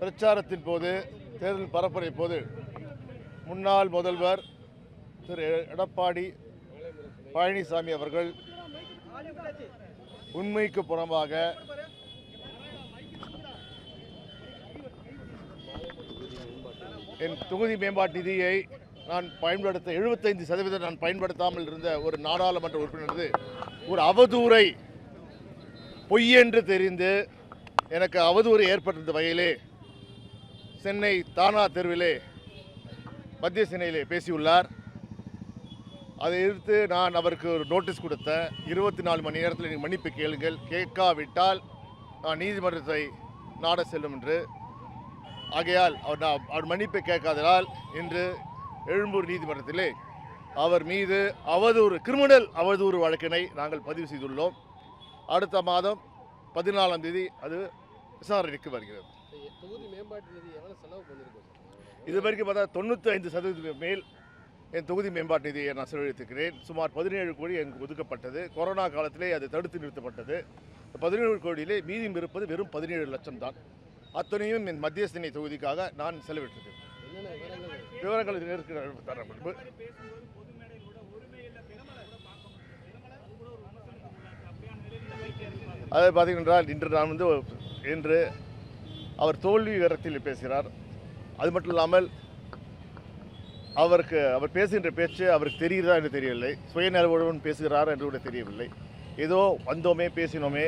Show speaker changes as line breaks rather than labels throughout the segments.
பிரச்சாரத்தின் போது தேர்தல் பரப்புரை போது முன்னாள் முதல்வர் திரு எடப்பாடி பழனிசாமி அவர்கள் உண்மைக்கு புறம்பாக என் தொகுதி மேம்பாட்டு நிதியை நான் பயன்படுத்த எழுபத்தைந்து சதவீதம் நான் பயன்படுத்தாமல் இருந்த ஒரு நாடாளுமன்ற உறுப்பினரது ஒரு அவதூறை பொய் என்று தெரிந்து எனக்கு அவதூறு ஏற்பட்டிருந்த வகையிலே சென்னை தானா தெருவிலே மத்திய சென்னையிலே பேசியுள்ளார். அதை எதிர்த்து நான் அவருக்கு ஒரு நோட்டீஸ் கொடுத்தேன். இருபத்தி நாலு மணி நேரத்தில் நீங்கள் மன்னிப்பு கேளுங்கள். கேட்காவிட்டால் நான் நீதிமன்றத்தை நாட செல்லும் என்று. ஆகையால் அவர் நான் அவர் மன்னிப்பை கேட்காததால் இன்று எழும்பூர் நீதிமன்றத்திலே அவர் மீது அவதூறு கிரிமினல் அவதூறு வழக்கினை நாங்கள் பதிவு செய்துள்ளோம். அடுத்த மாதம் பதினாலாம் தேதி அது விசாரணைக்கு வருகிறது. இது வரைக்கும் பார்த்தா தொண்ணூற்றி ஐந்து சதவீதம் மேல் என் தொகுதி மேம்பாட்டு நிதியை நான் செலவழித்திருக்கிறேன். சுமார் பதினேழு கோடி எனக்கு ஒதுக்கப்பட்டது. கொரோனா காலத்திலே அது தடுத்து நிறுத்தப்பட்டது. பதினேழு கோடியிலே மீதம் இருப்பது வெறும் பதினேழு லட்சம் தான். அத்தனையும் என் மத்திய சென்னை தொகுதிக்காக நான் செலவிட்டிருக்கிறேன்.
விவரங்கள்?
இருக்கிற தர அதை பார்த்தீங்கன்றால் இன்று நான் வந்து இன்று அவர் தோல்வி விவரத்தில் பேசுகிறார். அது மட்டும் இல்லாமல் அவருக்கு அவர் பேசுகின்ற பேச்சு அவருக்கு தெரிகிறதா என்று தெரியவில்லை. சுயநலவுடன் பேசுகிறாரா என்று கூட தெரியவில்லை. ஏதோ வந்தோமே பேசினோமே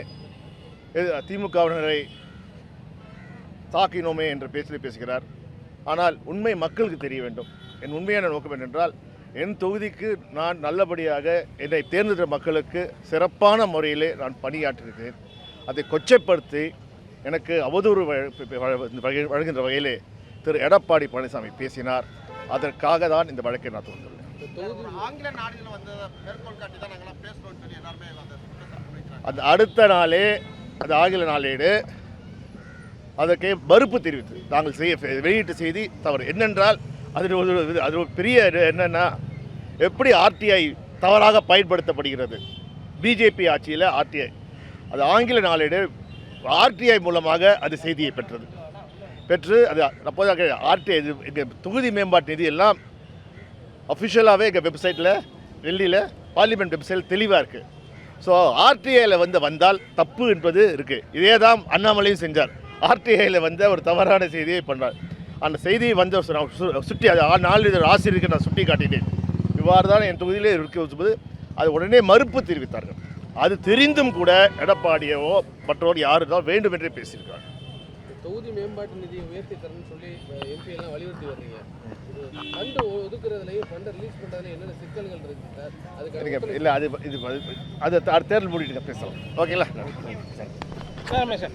திமுகவினரை தாக்கினோமே என்ற பேச்சில் பேசுகிறார். ஆனால் உண்மை மக்களுக்கு தெரிய வேண்டும். என் உண்மையான நோக்கம் என்னென்றால் என் தொகுதிக்கு நான் நல்லபடியாக என்னை தேர்ந்தெடுத்த மக்களுக்கு சிறப்பான முறையிலே நான் பணியாற்றிருக்கிறேன் அதை கொச்சைப்படுத்தி எனக்கு அவதூறு வழ- வழ- வழங்குகின்ற வகையிலே திரு எடப்பாடி பழனிசாமி பேசினார். அதற்காக தான் இந்த வழக்கை நான்
அந்த முன்வைக்கிறாங்க
அந்த அடுத்த நாளே அது ஆங்கில நாளேடு அதற்கு மறுப்பு தெரிவித்து நாங்கள் செய்ய வெளியிட்ட செய்தி தவறு. என்னென்றால் அதில் ஒரு அது ஒரு பெரிய இது எப்படி ஆர்டிஐ தவறாக பயன்படுத்தப்படுகிறது? பிஜேபி ஆட்சியில் ஆர்டிஐ அது ஆங்கில நாளேடு ஆர்டிஐ மூலமாக அது செய்தியை பெற்றது. பெற்று அது அப்போதாக ஆர்டிஐ எங்கள் தொகுதி மேம்பாட்டு நிதி எல்லாம் அஃபிஷியலாகவே எங்கள் வெப்சைட்டில் டெல்லியில் பார்லிமெண்ட் வெப்சைட் தெளிவாக இருக்குது ஸோ ஆர்டிஐயில் வந்து வந்தால் தப்பு என்பது இருக்குது இதே தான் அண்ணாமலையும் செஞ்சார். ஆர்டிஐயில் வந்த ஒரு தவறான செய்தியை பண்ணுறார் அந்த செய்தியை வந்து நான் சுட்டி அது நாளிதழ் ஆசிரியருக்கு நான் சுட்டி காட்டினேன். இவ்வாறு தான் என் தொகுதியிலே இருக்கும்போது அது உடனே மறுப்பு தெரிவித்தார்கள். அது தெரிந்தும் கூட எடப்பாடியோ மற்றவர் யாரு தான் வேண்டும் என்றே பேசியிருக்காங்க
தொகுதி மேம்பாட்டு நிதியை உயர்த்தி தரணும்னு சொல்லி எம்பி எல்லாம் வலியுறுத்தி வர்றீங்க. ஃபண்டு ஒதுக்குறதுலையும் ஃபண்டை ரிலீஸ் பண்ணுறதுலையும் என்னென்ன சிக்கல்கள் இருக்கு சார்? அதுக்கு
இல்லை அது இது அது தேர்தல் முடிட்டு பேசலாம். ஓகேங்களா?
சார்